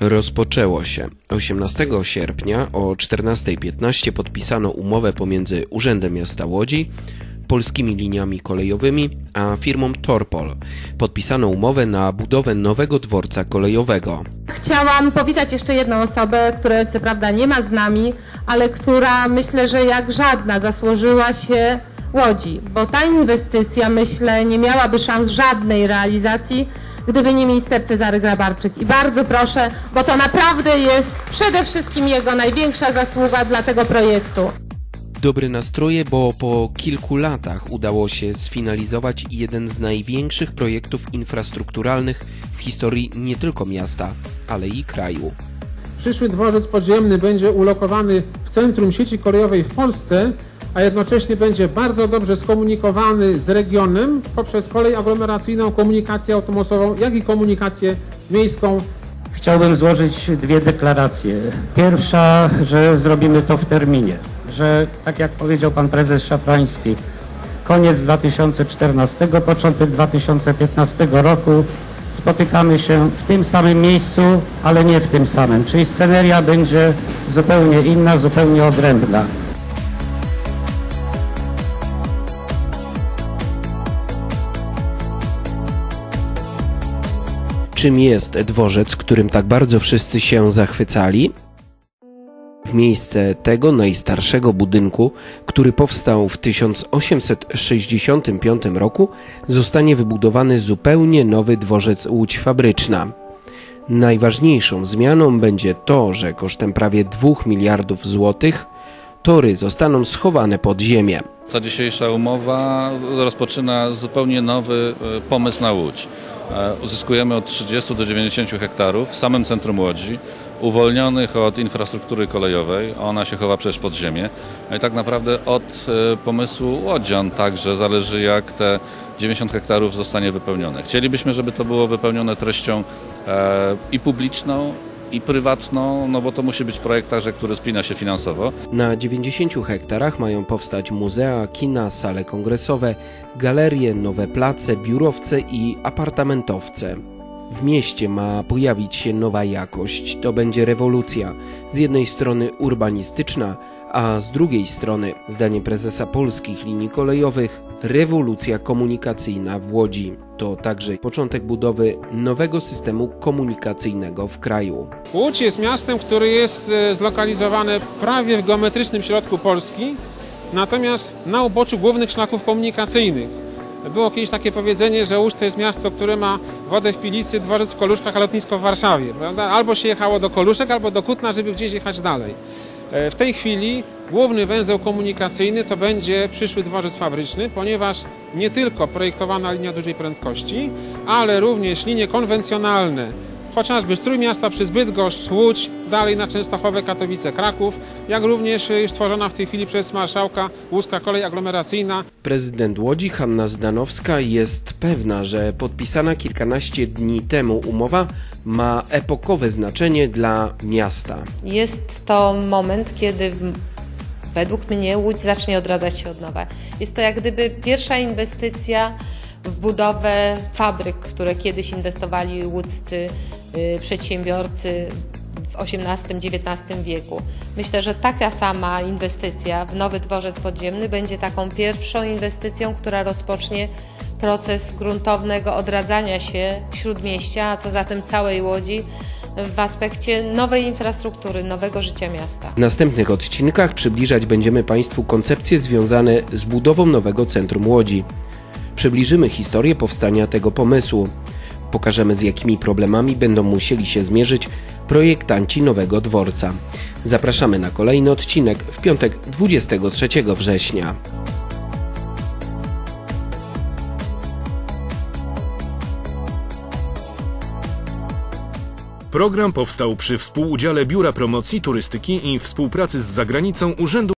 rozpoczęło się. 18 sierpnia o 14.15 podpisano umowę pomiędzy Urzędem Miasta Łodzi, polskimi liniami kolejowymi, a firmą Torpol. Podpisano umowę na budowę nowego dworca kolejowego. Chciałam powitać jeszcze jedną osobę, która co prawda nie ma z nami, ale która myślę, że jak żadna zasłużyła się Łodzi, bo ta inwestycja myślę nie miałaby szans żadnej realizacji, gdyby nie minister Cezary Grabarczyk. I bardzo proszę, bo to naprawdę jest przede wszystkim jego największa zasługa dla tego projektu. Dobre nastroje, bo po kilku latach udało się sfinalizować jeden z największych projektów infrastrukturalnych w historii nie tylko miasta, ale i kraju. Przyszły dworzec podziemny będzie ulokowany w centrum sieci kolejowej w Polsce, a jednocześnie będzie bardzo dobrze skomunikowany z regionem poprzez kolej aglomeracyjną, komunikację autobusową, jak i komunikację miejską. Chciałbym złożyć dwie deklaracje. Pierwsza, że zrobimy to w terminie, że tak jak powiedział pan prezes Szafrański, koniec 2014, początek 2015 roku spotykamy się w tym samym miejscu, ale nie w tym samym, czyli sceneria będzie zupełnie inna, zupełnie odrębna. Czym jest dworzec, którym tak bardzo wszyscy się zachwycali? W miejsce tego najstarszego budynku, który powstał w 1865 roku, zostanie wybudowany zupełnie nowy dworzec Łódź Fabryczna. Najważniejszą zmianą będzie to, że kosztem prawie 2 miliardów złotych tory zostaną schowane pod ziemię. Ta dzisiejsza umowa rozpoczyna zupełnie nowy e, pomysł na Łódź. E, Uzyskujemy od 30 do 90 hektarów w samym centrum Łodzi, uwolnionych od infrastruktury kolejowej. Ona się chowa przecież pod ziemię. No I tak naprawdę od e, pomysłu Łodzian także zależy, jak te 90 hektarów zostanie wypełnione. Chcielibyśmy, żeby to było wypełnione treścią e, i publiczną, i prywatną, no bo to musi być projekt także, który spina się finansowo. Na 90 hektarach mają powstać muzea, kina, sale kongresowe, galerie, nowe place, biurowce i apartamentowce. W mieście ma pojawić się nowa jakość, to będzie rewolucja. Z jednej strony urbanistyczna, a z drugiej strony, zdaniem prezesa polskich linii kolejowych, rewolucja komunikacyjna w Łodzi. To także początek budowy nowego systemu komunikacyjnego w kraju. Łódź jest miastem, które jest e, zlokalizowane prawie w geometrycznym środku Polski, natomiast na uboczu głównych szlaków komunikacyjnych. Było kiedyś takie powiedzenie, że Łódź to jest miasto, które ma wodę w Pilicy, dworzec w Koluszkach, a lotnisko w Warszawie. Prawda? Albo się jechało do Koluszek, albo do Kutna, żeby gdzieś jechać dalej. E, W tej chwili główny węzeł komunikacyjny to będzie przyszły dworzec fabryczny, ponieważ nie tylko projektowana linia dużej prędkości, ale również linie konwencjonalne, chociażby z Trójmiasta przez Bydgoszcz, Łódź, dalej na Częstochowę, Katowice, Kraków, jak również e, już tworzona w tej chwili przez marszałka Łuska kolej aglomeracyjna. Prezydent Łodzi Hanna Zdanowska jest pewna, że podpisana kilkanaście dni temu umowa ma epokowe znaczenie dla miasta. Jest to moment, kiedy według mnie Łódź zacznie odradzać się od nowa. Jest to jak gdyby pierwsza inwestycja w budowę fabryk, w które kiedyś inwestowali łódzcy przedsiębiorcy w XVIII-XIX wieku. Myślę, że taka sama inwestycja w nowy dworzec podziemny będzie taką pierwszą inwestycją, która rozpocznie proces gruntownego odradzania się śródmieścia, a co za tym całej Łodzi w aspekcie nowej infrastruktury, nowego życia miasta. W następnych odcinkach przybliżać będziemy Państwu koncepcje związane z budową nowego centrum Łodzi. Przybliżymy historię powstania tego pomysłu. Pokażemy z jakimi problemami będą musieli się zmierzyć projektanci nowego dworca. Zapraszamy na kolejny odcinek w piątek 23 września. Program powstał przy współudziale Biura Promocji Turystyki i Współpracy z Zagranicą Urzędu